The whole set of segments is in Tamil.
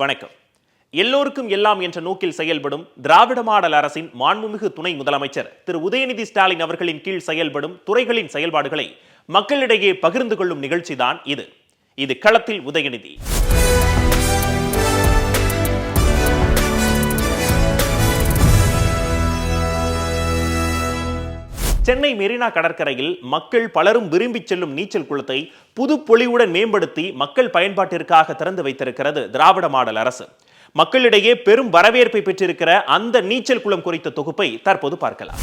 வணக்கம். எல்லோருக்கும் எல்லாம் என்ற நோக்கில் செயல்படும் திராவிட மாடல் அரசின் மாண்புமிகு துணை முதலமைச்சர் திரு. உதயநிதி ஸ்டாலின் அவர்களின் கீழ் செயல்படும் துறைகளின் செயல்பாடுகளை மக்களிடையே பகிர்ந்து கொள்ளும் நிகழ்ச்சிதான் இது. இது களத்தில் உதயநிதி. சென்னை மெரினா கடற்கரையில் மக்கள் பலரும் விரும்பிச் செல்லும் நீச்சல் குளத்தை புது பொலிவுடன் மேம்படுத்தி மக்கள் பயன்பாட்டிற்காக திறந்து வைத்திருக்கிறது திராவிட மாடல் அரசு. மக்களிடையே பெரும் வரவேற்பை பெற்றிருக்கிற அந்த நீச்சல் குளம் குறித்த தொகுப்பை தற்போது பார்க்கலாம்.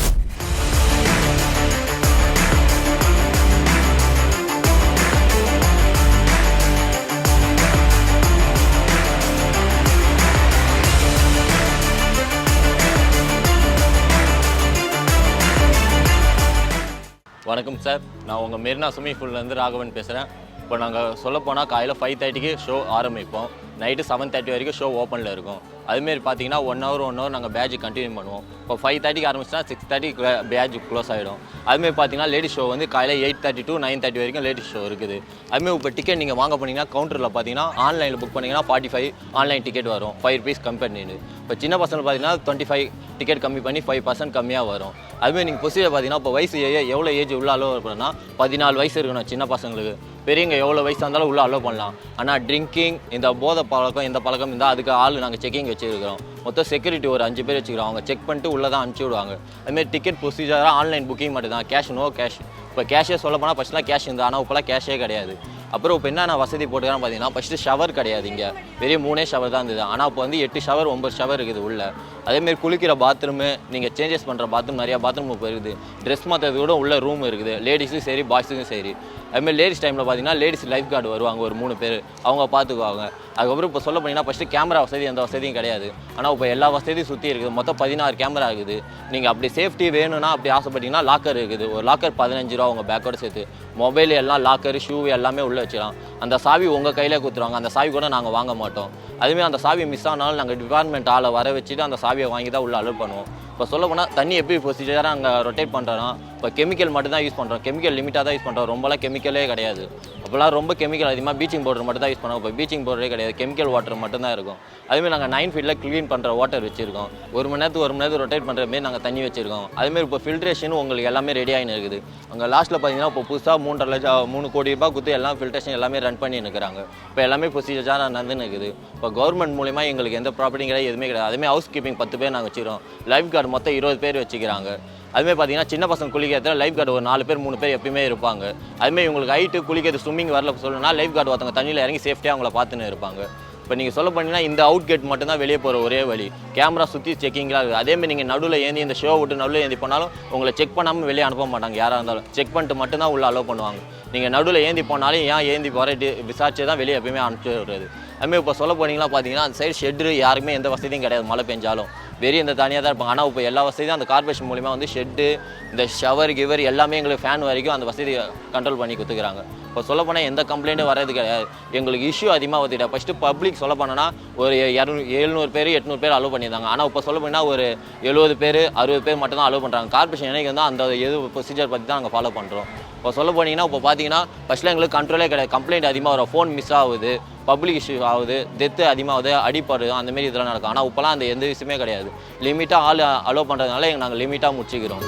வணக்கம் சார். நான் உங்கள் மெரினா ஸ்விம்மிங் பூல்லேருந்து ராகவன் பேசுகிறேன் இப்போ நாங்கள் சொல்லப்போனால் காலையில் ஃபைவ் தேர்ட்டிக்கு ஷோ ஆரம்பிப்போம். நைட்டு செவன் தேர்ட்டி வரைக்கும் ஷோ ஓப்பனில் இருக்கும். அதுமாரி பார்த்தீங்கன்னா ஒன் ஹவர் ஒன் ஹவர் நாங்கள் பேட்ச் கண்டினியூ பண்ணுவோம். இப்போ ஃபைவ் தேர்ட்டிக்கு ஆரம்பிச்சுனா சிக்ஸ் தேர்ட்டிக்கு பேட்ச் க்ளோஸ் ஆகிடும் அதுமாரி பார்த்தீங்கன்னா லேடிஸ் ஷோ வந்து காலையில் eight thirty to nine thirty வரைக்கும் லேடிஸ் ஷோ இருக்குது. அதுமாரி இப்போ டிக்கெட் நீங்கள் வாங்க போனீங்கன்னா கவுண்டரில் பார்த்தீங்கன்னா ஆன்லைனில் புக் பண்ணிங்கன்னா ஃபார்ட்டி ஃபைவ் ஆன்லைன் டிக்கெட் வரும் ஃபைவ் ருபீஸ் கம்மி பண்ணிடு இப்போ சின்ன பசங்க பார்த்தீங்கன்னா டுவெண்ட்டி ஃபைவ் டிக்கெட் கம்மி பண்ணி ஃபைவ் பர்சன்ட் கம்மியாக வரும். அதுமாரி நீங்கள் ப்ரொசீஜர் பார்த்தீங்கன்னா இப்போ வயசு எவ்வளோ ஏஜ் உள்ள அளவு இருக்கணும்னா பதினாலு வயசு இருக்கணும் சின்ன பசங்களுக்கு. பெரியவங்க எவ்வளோ வயசு இருந்தாலும் உள்ளே அலோவ் பண்ணலாம். ஆனால் ட்ரிங்கிங் இந்த போதை பழக்கம் இந்த பழக்கம் இருந்தால் அதுக்கு ஆள் நாங்கள் செக்கிங் வச்சுருக்கிறோம். மொத்தம் செக்யூரிட்டி ஒரு அஞ்சு பேர் வச்சுக்கிறோம். அவங்க செக் பண்ணிட்டு உள்ளே தான் அனுப்பிச்சி விடுவாங்க. அதுமாரி டிக்கெட் ப்ரொசீஜராக ஆன்லைன் புக்கிங் மட்டும் தான் கேஷ் நோ கேஷ் இப்போ கேஷே சொல்ல போனால் ஃபஸ்ட்லாம் கேஷ் இருந்தால் ஆனால் இப்போலாம் கேஷே கிடையாது. அப்புறம் இப்போ என்னென்ன வசதி போட்டுக்கிறான்னு பார்த்தீங்கன்னா ஃபஸ்ட்டு ஷவர் கிடையாது இங்கே. பெரிய மூணே ஷவர் தான் இருந்தது. ஆனால் இப்போ வந்து எட்டு ஷவர் ஒம்பது ஷவர் இருக்குது உள்ளே. அதேமாரி குளிக்கிற பாத்ரூமு நீங்கள் சேஞ்சஸ் பண்ணுற பாத்ரூம் நிறையா பாத்ரூம் இப்போ இருக்குது. ட்ரெஸ் மாற்றுறது கூட உள்ள ரூம் இருக்குது. லேடிஸும் சரி பாய்ஸுக்கும் சரி. அதுமாதிரி லேடிஸ் டைமில் பார்த்தீங்கன்னா லேடிஸ் லைஃப் கார்டு வருவாங்க ஒரு மூணு பேர். அவங்க பார்த்துக்குவாங்க அதுக்கப்புறம் இப்போ சொல்ல போனீங்கன்னா ஃபஸ்ட்டு கேமரா வசதி எந்த வசதியும் கிடையாது. ஆனால் இப்போ எல்லா வசதியும் சுற்றி இருக்குது. மொத்தம் பதினாறு கேமரா இருக்குது. நீங்கள் அப்படி சேஃப்டி வேணும்னா அப்படி ஆசைப்பட்டீங்கன்னா லாக்கர் இருக்குது. ஒரு லாக்கர் பதினஞ்சு ரூபா உங்கள் பேக்கோடு சேர்த்து. மொபைல் எல்லாம் லாக்கர் ஷூ எல்லாமே உள்ளே வச்சுக்கலாம். அந்த சாவி உங்கள் கையிலே கொடுத்துருவாங்க அந்த சாவி கூட நாங்கள் வாங்க மாட்டோம். அதுமாரி அந்த சாவி மிஸ் ஆனாலும் நாங்கள் டிபார்ட்மெண்ட் ஆளை வர வச்சுட்டு அந்த சாவியை வாங்கி தான் உள்ளே அலோவ் பண்ணுவோம். இப்போ சொல்ல போனால் தண்ணி எப்படி ப்ரொசீஜராக அங்கே ரொட்டேட் பண்ணுறோன்னா இப்போ கெமிக்கல் மட்டும் தான் யூஸ் பண்ணுறோம் கெமிக்கல் லிமிட்டாக தான் யூஸ் பண்ணுறோம் ரொம்பலாம் கெமிக்கலே கிடையாது. அப்போலாம் ரொம்ப கெமிக்கல் அதிகமாக பீச்சிங் பவுடர் மட்டும் தான் யூஸ் பண்ணுவோம். இப்போ பீச்சிங் பவுடரே கிடையாது. கெமிக்கல் வாட்டர் மட்டும் தான் இருக்கும். அதுமாரி நாங்கள் நைன் ஃபீட்டில் க்ளீன் பண்ணுற வாட்டர் வச்சுருக்கோம். ஒரு மணி நேரத்துக்கு ஒரு மணி நேரத்துக்கு ரொட்டேட் பண்ணுற மாரி நாங்கள் தண்ணி வச்சுருக்கோம். அதுமாரி இப்போ ஃபில்ட்ரேஷனும் உங்களுக்கு எல்லாமே ரெடி ஆகின்னு இருக்குது. அங்கே லாஸ்ட்டில் பார்த்தீங்கன்னா இப்போ புதுசாக மூன்றரை லட்சம் மூணு கோடி ரூபாய் கொடுத்து எல்லாம் ஃபில்ட்ரேஷன் எல்லாமே ரன் பண்ணி இருக்கிறாங்க இப்போ எல்லாமே ப்ரொசீஜராக நடந்துன்னு இருக்குது. இப்போ கவர்மெண்ட் மூலிமா எங்களுக்கு எந்த ப்ராப்பர்ட்டியும் கிடையாது எதுவுமே கிடையாது. அதுமாதிரி ஹவுஸ் கீப்பிங் பத்து பேர் நாங்கள் வச்சுருக்கோம். லைஃப் கார்டு மொத்தம் இருபது பேர் வச்சுக்கிறாங்க. அதுமாதிரி பார்த்தீங்கன்னா சின்ன பசங்க குளிக்கிறதுல லைஃப் கார்டு ஒரு நாலு பேர் மூணு பேர் எப்பயுமே இருப்பாங்க. அதுமாதிரி உங்களுக்கு ஹைட்டு குளிக்கிறது ஸ்விம்மிங் வரல சொல்லணும்னா லைஃப் கார்டு ஒருத்தவங்க தண்ணியில் இறங்கி சேஃப்டியாக அவங்கள பார்த்துன்னு இருப்பாங்க. இப்போ நீங்கள் சொல்ல போனீங்கன்னா இந்த அவுட் கேட் மட்டும்தான் வெளியே போகிற ஒரே வழி. கேமரா சுற்றி செக்கிங்லாம் இருக்குது அதேமாதிரி நீங்கள் நடுவில் ஏந்தி இந்த ஷோ விட்டு நடுவில் ஏந்தி போனாலும் உங்களை செக் பண்ணாமல் வெளியே அனுப்ப மாட்டாங்க. யாராக இருந்தாலும் செக் பண்ணிட்டு மட்டும்தான் உள்ளே அலோவ் பண்ணுவாங்க. நீங்கள் நடுவில் ஏந்தி போனாலும் ஏன் ஏந்தி போகிற விசாரிச்சு தான் வெளியே எப்பயுமே அனுப்பிச்சு வருது அதுமாதிரி இப்போ சொல்ல போனீங்கன்னா பார்த்தீங்கன்னா அந்த சைடு ஷெட்ரு யாருக்குமே எந்த வசதியும் கிடையாது. மழை பெஞ்சாலும். வெறிய இந்த தனியாக தான் இருப்பாங்க. ஆனால் இப்போ எல்லா வசதியும் அந்த கார்பரேஷன் மூலிமா வந்து ஷெட்டு இந்த ஷவர் கிவர் எல்லாமே எங்களுக்கு ஃபேன் வரைக்கும் அந்த வசதி கண்ட்ரோல் பண்ணி கொடுத்துக்கிறாங்க. இப்போ சொல்ல போனால் எந்த கம்ப்ளைண்ட்டும் வரது கிடையாது. எங்களுக்கு இஷ்யூ அதிகமாக வந்துட்டா ஃபஸ்ட்டு பப்ளிக் சொல்ல போனோன்னா ஒரு இரநூறு எழுநூறு பேர் எட்நூறு பேர் அலோவ் பண்ணியிருந்தாங்க. ஆனால் இப்போ சொல்ல போனால் ஒரு எழுபது பேர் அறுபது பேர் மட்டும் தான் அலோவ் பண்ணுறாங்க கார்பரேஷன் என்னைக்கு வந்து அந்த எது ப்ரொசீஜர் பற்றி தான் நாங்கள் ஃபாலோ பண்ணுறோம் இப்போ சொல்ல போனீங்கன்னா இப்போ பார்த்தீங்கன்னா ஃபஸ்ட்டில் எங்களுக்கு கண்ட்ரோலே கிடையாது. கம்ப்ளைண்ட் அதிகமாக வரும். ஃபோன் மிஸ் ஆகுது. பப்ளிக் இஷ்யூ ஆகுது. டெத்து அதிகமாகுது அடிப்படுது. அந்தமாரி இதெல்லாம் நடக்கும். ஆனால் இப்போலாம் அந்த எந்த விஷயமே கிடையாது. லிமிட்டாக ஆள் அலோவ் பண்ணுறதுனால எங்கள் நாங்கள் லிமிட்டாக முடிச்சுக்கிறோம்.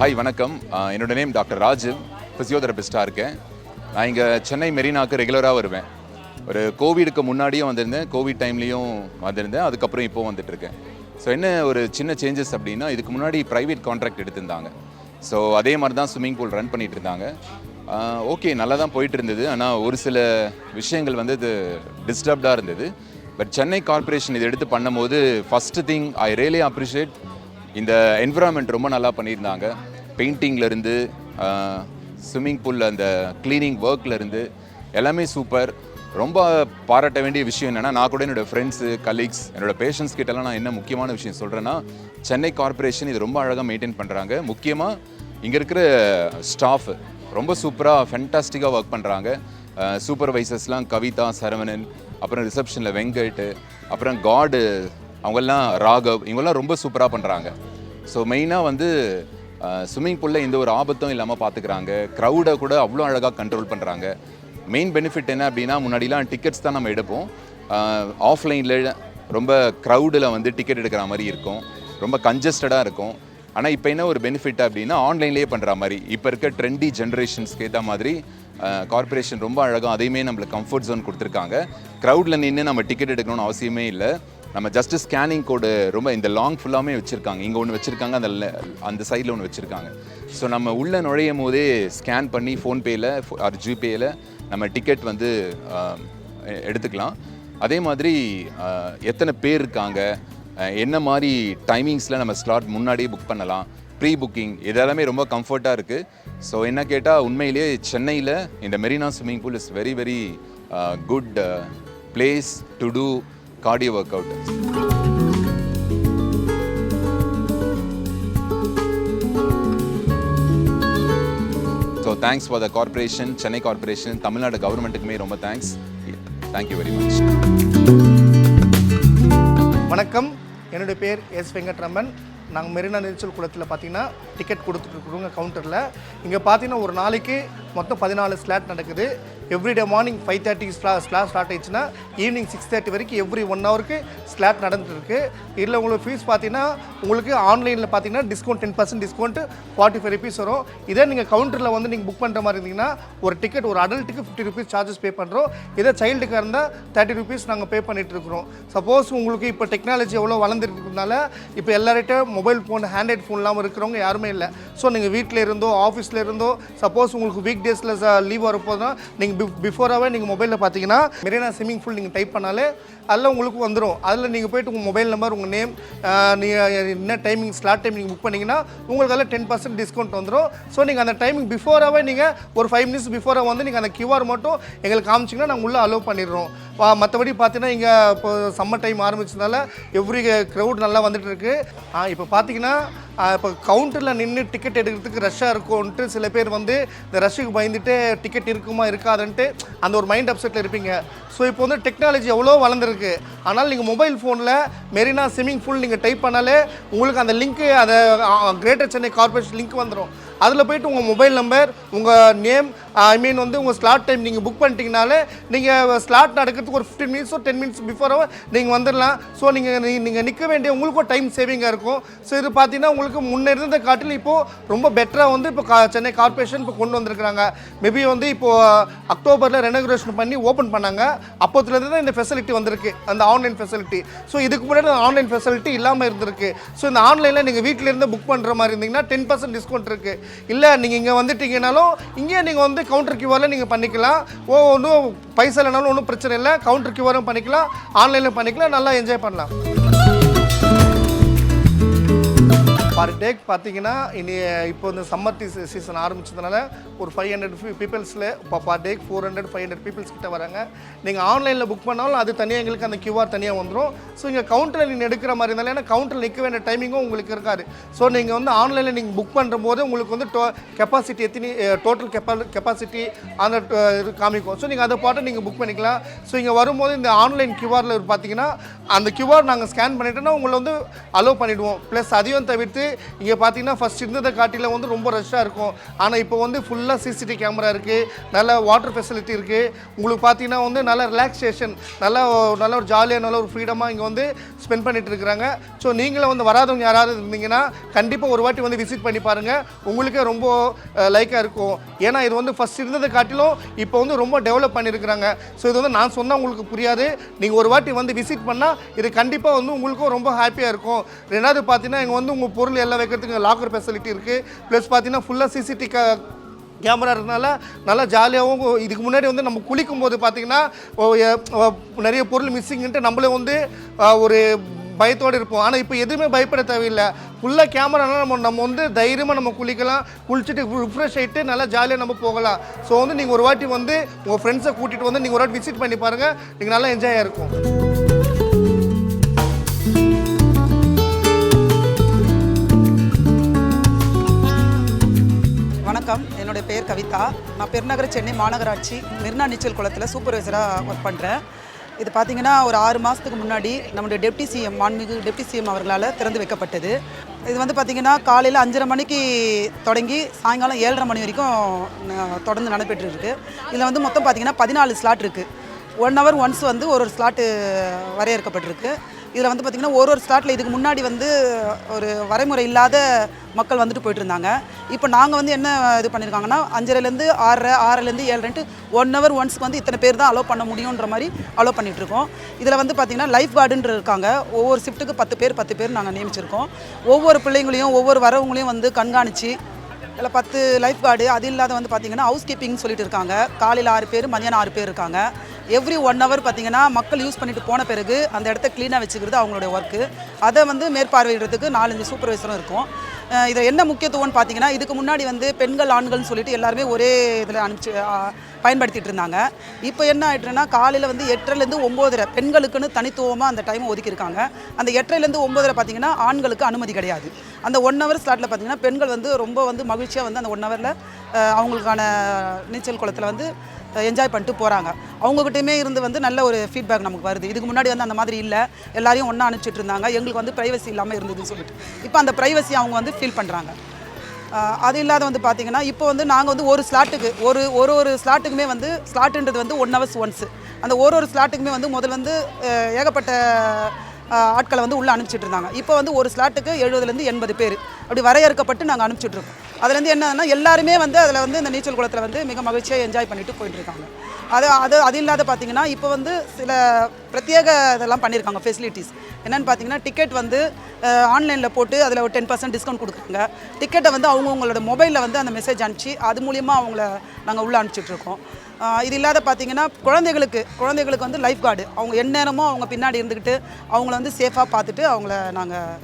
ஹாய் வணக்கம். என்னோட நேம் டாக்டர் ராஜு ஃபிசியோதெரபிஸ்டாக இருக்கேன். நான் இங்கே சென்னை மெரினாக்கு ரெகுலராக வருவேன். ஒரு கோவிடுக்கு முன்னாடியும் வந்திருந்தேன். கோவிட் டைம்லேயும் வந்திருந்தேன். அதுக்கப்புறம் இப்போ வந்துட்டுருக்கேன் ஸோ என்ன ஒரு சின்ன சேஞ்சஸ் அப்படின்னா இதுக்கு முன்னாடி ப்ரைவேட் கான்ட்ராக்ட் எடுத்திருந்தாங்க. ஸோ அதே மாதிரி தான் ஸ்விம்மிங் பூல் ரன் பண்ணிட்டு இருந்தாங்க. ஓகே நல்லா தான் போயிட்டு இருந்தது. ஆனால் ஒரு சில விஷயங்கள் வந்து இது டிஸ்டர்ப்டாக இருந்தது. பட் சென்னை கார்ப்பரேஷன் இது எடுத்து பண்ணும்போது first thing I really appreciate இந்த என்விரான்மெண்ட் ரொம்ப நல்லா பண்ணியிருந்தாங்க. பெயிண்டிங்லேருந்து ஸ்விம்மிங் பூலில் அந்த க்ளீனிங் ஒர்க்லேருந்து எல்லாமே சூப்பர் ரொம்ப பாராட்ட வேண்டிய விஷயம் என்னென்னா நான் கூட என்னோடய ஃப்ரெண்ட்ஸு கலீக்ஸ் என்னோட பேஷண்ட்ஸ் கிட்டலாம் நான் என்ன முக்கியமான விஷயம் சொல்கிறேன்னா சென்னை கார்ப்பரேஷன் இது ரொம்ப அழகாக மெயின்டைன் பண்ணுறாங்க முக்கியமாக இங்கே இருக்கிற ஸ்டாஃப் ரொம்ப சூப்பராக ஃபென்டாஸ்டிக்காக ஒர்க் பண்ணுறாங்க சூப்பர்வைசர்ஸ்லாம் கவிதா சரவணன் அப்புறம் ரிசப்ஷனில் வெங்கட் அப்புறம் காடு அவங்கெல்லாம் ராகவ் இவங்கெல்லாம் ரொம்ப சூப்பராக பண்ணுறாங்க ஸோ மெயினாக வந்து ஸ்விம்மிங் பூலில் எந்த ஒரு ஆபத்தும் இல்லாமல் பார்த்துக்கிறாங்க க்ரௌடை கூட அவ்வளோ அழகாக கண்ட்ரோல் பண்ணுறாங்க மெயின் பெனிஃபிட் என்ன அப்படின்னா முன்னாடிலாம் டிக்கெட்ஸ் தான் நம்ம எடுப்போம். ஆஃப்லைனில் ரொம்ப க்ரௌடில் வந்து டிக்கெட் எடுக்கிற மாதிரி இருக்கும். ரொம்ப கன்ஜஸ்டடாக இருக்கும். ஆனால் இப்போ என்ன ஒரு பெனிஃபிட் அப்படின்னா ஆன்லைன்லேயே பண்ணுற மாதிரி. இப்போ இருக்க ட்ரெண்டி ஜென்ரேஷன்ஸ்க்கு ஏற்ற மாதிரி கார்ப்பரேஷன் ரொம்ப அழகாக அதையுமே நம்மளுக்கு கம்ஃபர்ட் ஜோன் கொடுத்துருக்காங்க. க்ரௌடில் நின்று நம்ம டிக்கெட் எடுக்கணும்னு அவசியமே இல்லை. நம்ம ஜஸ்ட் ஸ்கேனிங் கோடு ரொம்ப இந்த லாங் ஃபுல்லாமே வச்சுருக்காங்க. இங்கே ஒன்று வச்சுருக்காங்க அந்த அந்த சைடில் ஒன்று வச்சுருக்காங்க. ஸோ நம்ம உள்ளே நுழையும் போதே ஸ்கேன் பண்ணி ஃபோன்பேயில் ஆர் ஜிபேயில் நம்ம டிக்கெட் வந்து எடுத்துக்கலாம். அதே மாதிரி எத்தனை பேர் இருக்காங்க என்ன மாதிரி டைமிங்ஸில் நம்ம ஸ்லாட் முன்னாடியே புக் பண்ணலாம் ப்ரீ புக்கிங் இதெல்லாமே ரொம்ப கம்ஃபர்ட்டாக இருக்குது ஸோ என்ன கேட்டால் உண்மையிலேயே சென்னையில் இந்த Marina swimming pool is very very good place to do cardio work out so thanks for the corporation Chennai corporation Tamil Nadu கவர்மெண்ட்டுக்குமே ரொம்ப தேங்க்ஸ் தேங்க்யூ வெரி மச் வணக்கம். என்னுடைய பேர் எஸ் வெங்கட்ரமன். நாங்கள் மெரினா நீச்சல் குளத்தில் பார்த்தீங்கன்னா டிக்கெட் கொடுத்துட்ருக்குறோங்க கவுண்டரில் இங்கே பார்த்தீங்கன்னா ஒரு நாளைக்கு மொத்தம் பதினாலு ஸ்லாட் நடக்குது. எவ்ரிடே மார்னிங் ஃபைவ் தேர்ட்டிக்கு ஸ்லா ஸ்லாட் ஸ்டார்ட் ஆயிடுச்சுன்னா ஈவினிங் சிக்ஸ் தேர்ட்டி வரைக்கும் எவ்ரி ஒன் ஹவருக்கு ஸ்லாட் நடந்துருக்கு இதில் உங்களுக்கு ஃபீஸ் பார்த்தீங்கன்னா உங்களுக்கு ஆன்லைனில் பார்த்தீங்கன்னா discount ten percent discount forty five rupees வரும். இதே நீங்கள் கவுண்டரில் வந்து நீங்கள் புக் பண்ணுற மாதிரி இருந்தீங்கன்னா ஒரு டிக்கெட் ஒரு அடல்ட்டுக்கு ஃபிஃப்டி ருபீஸ் சார்ஜஸ் பே பண்ணுறோம் இதே சைல்டுக்காக இருந்தால் தேர்ட்டி ருபீஸ் நாங்கள் பே பண்ணிகிட்டு இருக்கிறோம். சப்போஸ் உங்களுக்கு இப்போ டெக்னாலஜி எவ்வளோ வளர்ந்துருக்கிறதுனால இப்போ எல்லார்கிட்டையும் மொபைல் ஃபோன் ஹேண்ட்ரைட் ஃபோன் இல்லாமல் இருக்கிறவங்க யாருமே இல்லை. ஸோ நீங்கள் வீட்டில் இருந்தோ ஆஃபீஸில் இருந்தோ சப்போஸ் உங்களுக்கு வீக் டேஸில் லீவ் வரப்போதுனா நீங்கள் பிஃபோராகவே நீங்கள் மொபைலில் பார்த்தீங்கன்னா மெரினா ஸ்விம்மிங் ஃபுல் நீங்கள் டைப் பண்ணாலே அதில் உங்களுக்கு வந்துடும் அதில் நீங்கள் போய்ட்டு உங்கள் மொபைல் நம்பர் உங்கள் நேம் நீங்கள் என்ன டைமிங் ஸ்லாட் டைம் நீங்கள் புக் பண்ணிங்கன்னா உங்களுக்கு அதில் டென் பர்சன்ட் டிஸ்கவுண்ட் வந்துடும் ஸோ நீங்கள் அந்த டைமிங் பிஃபோராகவே நீங்கள் ஒரு ஃபைவ் மினிட்ஸ் பிஃபோராக வந்து நீங்கள் அந்த கியூஆர் மட்டும் எங்களுக்கு காமிச்சிங்கன்னா நாங்கள் உள்ளே அலோவ் பண்ணிடுறோம். மற்றபடி பார்த்தீங்கன்னா இங்கே இப்போ சம்மர் டைம் ஆரம்பிச்சதுனால எவ்ரி க்ரௌட் நல்லா வந்துட்டு இருக்கு. இப்போ பார்த்தீங்கன்னா இப்போ கவுண்டரில் நின்று டிக்கெட் எடுக்கிறதுக்கு ரஷ்ஷாக இருக்கும்ன்ட்டு சில பேர் வந்து இந்த ரஷ்ஷுக்கு பயந்துட்டு டிக்கெட் இருக்குமா இருக்காதுன்ட்டு அந்த ஒரு மைண்ட் அப்செட்டில் இருப்பீங்க. ஸோ இப்போ வந்து டெக்னாலஜி எவ்வளோ வளர்ந்துருக்கு. ஆனால் நீங்கள் மொபைல் ஃபோனில் மெரினா ஸ்விம்மிங் ஃபுல் நீங்கள் டைப் பண்ணாலே உங்களுக்கு அந்த லிங்க்கு அந்த கிரேட்டர் சென்னை கார்பரேஷன் லிங்க் வந்துடும் அதில் போயிட்டு உங்கள் மொபைல் நம்பர் உங்கள் நேம் ஐ மீன் வந்து உங்கள் ஸ்லாட் டைம் நீங்கள் புக் பண்ணிட்டீங்கனாலே நீங்கள் ஸ்லாட் நடக்கிறதுக்கு ஒரு ஃபிஃப்டின் மினிட்ஸோ டென் மினிட்ஸ் பிஃபோராக நீங்கள் வந்துடலாம் ஸோ நீங்கள் நீங்கள் நிற்க வேண்டிய உங்களுக்கும் டைம் சேவிங்காக இருக்கும். ஸோ இது பார்த்தீங்கன்னா உங்களுக்கு முன்னே இருந்த காட்டில் இப்போது ரொம்ப பெட்டராக வந்து இப்போ கா- சென்னை கார்பரேஷன் இப்போ கொண்டு வந்திருக்கிறாங்க. மேபி வந்து இப்போது அக்டோபரில் ரெனோகிரேஷன் பண்ணி ஓப்பன் பண்ணாங்க. அப்போத்துலேருந்து தான் இந்த ஃபெசிலிட்டி வந்திருக்கு. அந்த ஆன்லைன் ஃபெசிலிட்டி ஸோ இதுக்கு முன்னாடி ஆன்லைன் ஃபெசிலிட்டி இல்லாமல் இருந்திருக்கு. ஸோ இந்த ஆன்லைனில் நீங்கள் வீட்டிலேருந்து புக் பண்ணுற மாதிரி இருந்தீங்கன்னா டென் பர்சன்ட் டிஸ்கவுண்ட் இருக்குது இல்லை நீங்கள் இங்கே வந்துட்டீங்கனாலும் இங்கே நீங்கள் வந்து கவுண்டர் கியூஆரில் நீங்கள் பண்ணிக்கலாம். ஓ ஒன்றும் பைசா இல்லைனாலும் ஒன்றும் பிரச்சனை இல்லை. கவுண்டர் கியூஆரும் பண்ணிக்கலாம். ஆன்லைனில் பண்ணிக்கலாம். நல்லா என்ஜாய் பண்ணலாம். பர் டேக் பார்த்தீங்கன்னா இனி இப்போ இந்த சம்மர் சீசன் ஆரம்பிச்சதுனால ஒரு ஃபைவ் ஹண்ட்ரட் பீப்புள்ஸில் இப்போ per day four hundred five hundred peoples கிட்ட வராங்க. நீங்கள் ஆன்லைனில் புக் பண்ணாலும் அது தனியாக எங்களுக்கு அந்த கியூஆர் தனியாக வந்துடும் ஸோ இங்கே கவுண்டரில் நீங்கள் எடுக்கிற மாதிரி இருந்தாலும் ஏன்னா கவுண்டரில் நிற்க வேண்டிய டைமிங்கும் உங்களுக்கு இருக்காது. ஸோ நீங்கள் வந்து ஆன்லைனில் நீங்கள் புக் பண்ணுற போது உங்களுக்கு வந்து டோ கெப்பாசிட்டி எத்தனை டோட்டல் கெப்பா கெப்பாசிட்டி அந்த இது காமிக்கும். ஸோ நீங்கள் அதை பாட்டு நீங்கள் புக் பண்ணிக்கலாம். ஸோ இங்கே வரும்போது இந்த ஆன்லைன் கியூஆரில் பார்த்தீங்கன்னா அந்த கியூஆர் நாங்கள் ஸ்கேன் பண்ணிட்டோன்னா உங்களை வந்து அலோவ் பண்ணிவிடுவோம் ப்ளஸ் அதையும் தவிர்த்து இங்கே பார்த்தீங்கன்னா ஃபஸ்ட் இருந்ததை காட்டில வந்து ரொம்ப ரஷ்ஷாக இருக்கும். ஆனால் இப்போ வந்து ஃபுல்லாக சிசிடிவி கேமரா இருக்குது நல்ல வாட்டர் ஃபெசிலிட்டி இருக்குது உங்களுக்கு பார்த்தீங்கன்னா வந்து நல்ல ரிலாக்ஸேஷன் நல்ல நல்ல ஒரு ஜாலியாக நல்ல ஒரு ஃப்ரீடமாக இங்கே வந்து ஸ்பெண்ட் பண்ணிட்டு இருக்கிறாங்க. ஸோ நீங்களும் வந்து வராதவங்க யாராவது இருந்தீங்கன்னா கண்டிப்பாக ஒரு வாட்டி வந்து விசிட் பண்ணி பாருங்கள் உங்களுக்கே ரொம்ப லைக்காக இருக்கும். ஏன்னா இது வந்து ஃபஸ்ட் இருந்ததை காட்டிலும் இப்போ வந்து ரொம்ப டெவலப் பண்ணியிருக்கிறாங்க ஸோ இது வந்து நான் சொன்னால் உங்களுக்கு புரியாது. நீங்கள் ஒரு வாட்டி வந்து விசிட் பண்ணால் இது கண்டிப்பாக வந்து உங்களுக்கும் ரொம்ப ஹாப்பியாக இருக்கும். ரெண்டாவது பார்த்தீங்கன்னா இங்கே வந்து உங்கள் பொருள் எல்லாம் வைக்கிறதுக்கு லாக்கர் ஃபெசிலிட்டி இருக்குது ப்ளஸ் பார்த்தீங்கன்னா ஃபுல்லாக சிசிடி கேமரா இருந்தனால நல்லா ஜாலியாகவும் இதுக்கு முன்னாடி வந்து நம்ம குளிக்கும் போது பார்த்தீங்கன்னா நிறைய பொருள் மிஸ்ஸிங்ன்ட்டு நம்மளே வந்து ஒரு பயத்தோடு இருப்போம். ஆனால் இப்போ எதுவுமே பயப்பட தேவையில்லை. ஃபுல்லாக கேமராலாம் நம்ம நம்ம வந்து தைரியமாக நம்ம குளிக்கலாம். குளிச்சுட்டு ரிஃப்ரெஷ் ஆகிட்டு நல்லா ஜாலியாக நம்ம போகலாம். ஸோ வந்து நீங்கள் ஒரு வாட்டி வந்து உங்கள் ஃப்ரெண்ட்ஸை கூட்டிகிட்டு வந்து நீங்கள் ஒரு வாட்டி விசிட் பண்ணி பாருங்கள் நீங்கள் நல்லா என்ஜாயாக இருக்கும். வணக்கம். என்னுடைய பெயர் கவிதா. நான் பெருநகர சென்னை மாநகராட்சி மெரினா நீச்சல் குளத்தில் சூப்பர்வைசராக ஒர்க் பண்ணுறேன் இது பார்த்தீங்கன்னா ஒரு ஆறு மாதத்துக்கு முன்னாடி நம்முடைய டெப்டி சிஎம் மாண்புமிகு டெப்டி சிஎம் அவர்களால் திறந்து வைக்கப்பட்டது. இது வந்து பார்த்திங்கன்னா காலையில் அஞ்சரை மணிக்கு தொடங்கி சாயங்காலம் ஏழரை மணி வரைக்கும் தொடர்ந்து நடைபெற்று இருக்கு இதில் வந்து மொத்தம் பார்த்திங்கன்னா பதினாலு ஸ்லாட் இருக்குது ஒன் ஹவர் ஒன்ஸ் வந்து ஒரு ஒரு ஸ்லாட்டு வரையறுக்கப்பட்டிருக்கு. இதில் வந்து பார்த்திங்கன்னா ஒரு ஒரு ஸ்லாட்டில் இதுக்கு முன்னாடி வந்து ஒரு வரைமுறை இல்லாத மக்கள் வந்துட்டு போயிட்டு இருந்தாங்க இப்போ நாங்கள் வந்து என்ன இது பண்ணியிருக்காங்கன்னா அஞ்சரைலேருந்து ஆறரை ஆறிலேருந்து ஏழரைன்ட்டு ஒன் ஹவர் ஒன்ஸ்க்கு வந்து இத்தனை பேர் தான் அலோவ் பண்ண முடியுன்ற மாதிரி அலோவ் பண்ணிகிட்ருக்கோம் இதில் வந்து பார்த்திங்கன்னா லைஃப் கார்டுன்ற இருக்காங்க. ஒவ்வொரு ஷிஃப்ட்டுக்கு பத்து பேர் பத்து பேர் நாங்கள் நியமிச்சிருக்கோம். ஒவ்வொரு பிள்ளைங்களையும் ஒவ்வொரு வரவங்களையும் வந்து கண்காணித்து இல்லை பத்து லைஃப் கார்டு அது இல்லாத வந்து பார்த்திங்கன்னா ஹவுஸ் கீப்பிங் சொல்லிட்டு இருக்காங்க. காலையில் ஆறு பேர் மதியானம் ஆறு பேர் இருக்காங்க. எவ்ரி ஒன் ஹவர் பார்த்தீங்கன்னா மக்கள் யூஸ் பண்ணிட்டு போன பிறகு அந்த இடத்த க்ளீனாக வச்சுக்கிறது அவங்களுடைய ஒர்க்கு அதை வந்து மேற்பார்வையிடுறதுக்கு நாலஞ்சு சூப்பர்வைசரும் இருக்கும். அஹ் இதில் என்ன முக்கியத்துவம்னு பார்த்தீங்கன்னா இதுக்கு முன்னாடி வந்து பெண்கள் ஆண்கள்னு சொல்லிட்டு எல்லாருமே ஒரே இதில் அனுப்பிச்சு பயன்படுத்திகிட்டு பயன்படுத்திட்டு இருந்தாங்க. இப்போ என்ன ஆகிட்டுன்னா காலையில் வந்து எட்டரைலேருந்து ஒம்போதரை பெண்களுக்குன்னு தனித்துவமாக அந்த டைம் ஒதுக்கியிருக்காங்க. அந்த எட்டரைலேருந்து ஒம்போதரை பார்த்தீங்கன்னா ஆண்களுக்கு அனுமதி கிடையாது. அந்த ஒன் ஹவர் ஸ்லாட்டில் பார்த்தீங்கன்னா பெண்கள் வந்து ரொம்ப வந்து மகிழ்ச்சியாக வந்து அந்த ஒன் ஹவரில் அவங்களுக்கான நீச்சல் குளத்தில் வந்து என்ஜாய் பண்ணிட்டு போகிறாங்க அவங்ககிட்டயுமே இருந்து வந்து நல்ல ஒரு ஃபீட்பேக் நமக்கு வருது. இதுக்கு முன்னாடி வந்து அந்த மாதிரி இல்லை. எல்லாரையும் ஒன்றா அனுப்பிச்சிட்டு இருந்தாங்க. எங்களுக்கு வந்து ப்ரைவசி இல்லாமல் இருந்ததுன்னு சொல்லிட்டு. இப்போ அந்த ப்ரைவசி அவங்க வந்து ஃபீல் பண்ணுறாங்க அது இல்லாத வந்து பார்த்தீங்கன்னா இப்போ வந்து நாங்கள் வந்து ஒரு ஸ்லாட்டுக்கு ஒரு ஒரு ஒரு ஸ்லாட்டுக்குமே வந்து ஸ்லாட்டுன்றது வந்து ஒன் ஹவர்ஸ் ஒன்ஸு அந்த ஒரு ஒரு ஸ்லாட்டுக்குமே வந்து முதல் வந்து ஏகப்பட்ட ஆட்களை வந்து உள்ளே அனுப்பிச்சிட்டு இருந்தாங்க இப்போ வந்து ஒரு ஸ்லாட்டுக்கு எழுபதுலேருந்து எண்பது பேர். அப்படி வரையறுக்கப்பட்டு நாங்கள் அனுப்பிச்சிட்ருக்கோம். அதுலேருந்து என்னன்னா எல்லாருமே வந்து அதில் வந்து இந்த நீச்சல் குளத்தில் வந்து மிக மகிழ்ச்சியாக என்ஜாய் பண்ணிட்டு போயிட்டு இருக்காங்க அது அது அது இல்லாத பார்த்தீங்கன்னா இப்போ வந்து சில பிரத்யேக இதெல்லாம் பண்ணியிருக்காங்க ஃபெசிலிட்டிஸ் என்னென்னு பார்த்தீங்கன்னா டிக்கெட் வந்து ஆன்லைனில் போட்டு அதில் ஒரு டென் பர்சன்ட் டிஸ்கவுண்ட் கொடுக்குறாங்க. டிக்கெட்டை வந்து அவங்கவுங்களோட மொபைலில் வந்து அந்த மெசேஜ் அனுப்பிச்சு அது மூலியமாக அவங்கள நாங்கள் உள்ளே அனுப்பிச்சிட்ருக்கோம் இது இல்லாத பார்த்தீங்கன்னா குழந்தைகளுக்கு குழந்தைகளுக்கு வந்து லைஃப் கார்டு அவங்க எந்நேரமும் அவங்க பின்னாடி இருந்துக்கிட்டு அவங்கள வந்து சேஃபாக பார்த்துட்டு அவங்கள நாங்கள்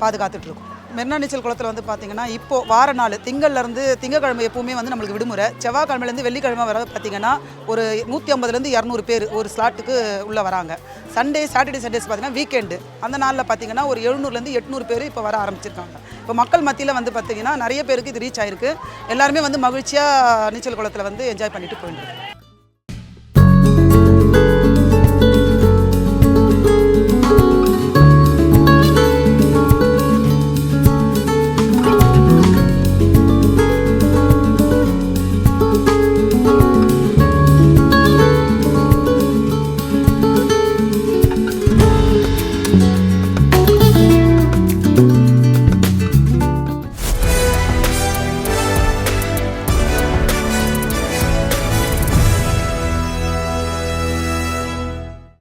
பாதுகாத்துட்ருக்கோம் மெரினா நீச்சல் குளத்தில் வந்து பார்த்தீங்கன்னா இப்போ வார நாள் திங்கள்லேருந்து திங்கக்கிழமை எப்பவுமே வந்து நம்மளுக்கு விடுமுறை. செவ்வாய்க்கிழமைலேருந்து வெள்ளிக்கிழமை வர பார்த்தீங்கன்னா ஒரு நூற்றி ஐம்பதுலேருந்து இரநூறு பேர் ஒரு ஸ்லாட்டுக்கு உள்ளே வராங்க. சண்டே சாட்டர்டே சண்டேஸ் பார்த்தீங்கன்னா வீக்கெண்டு அந்த நாளில் பார்த்தீங்கன்னா ஒரு எழுநூறுலேருந்து எட்நூறு பேர் இப்போ வர ஆரம்பிச்சிருக்காங்க. இப்போ மக்கள் மத்தியில் வந்து பார்த்தீங்கன்னா நிறைய பேருக்கு இது ரீச் ஆயிருக்கு. எல்லாருமே வந்து மகிழ்ச்சியாக நீச்சல் குளத்தில் வந்து என்ஜாய் பண்ணிட்டு போயிட்டு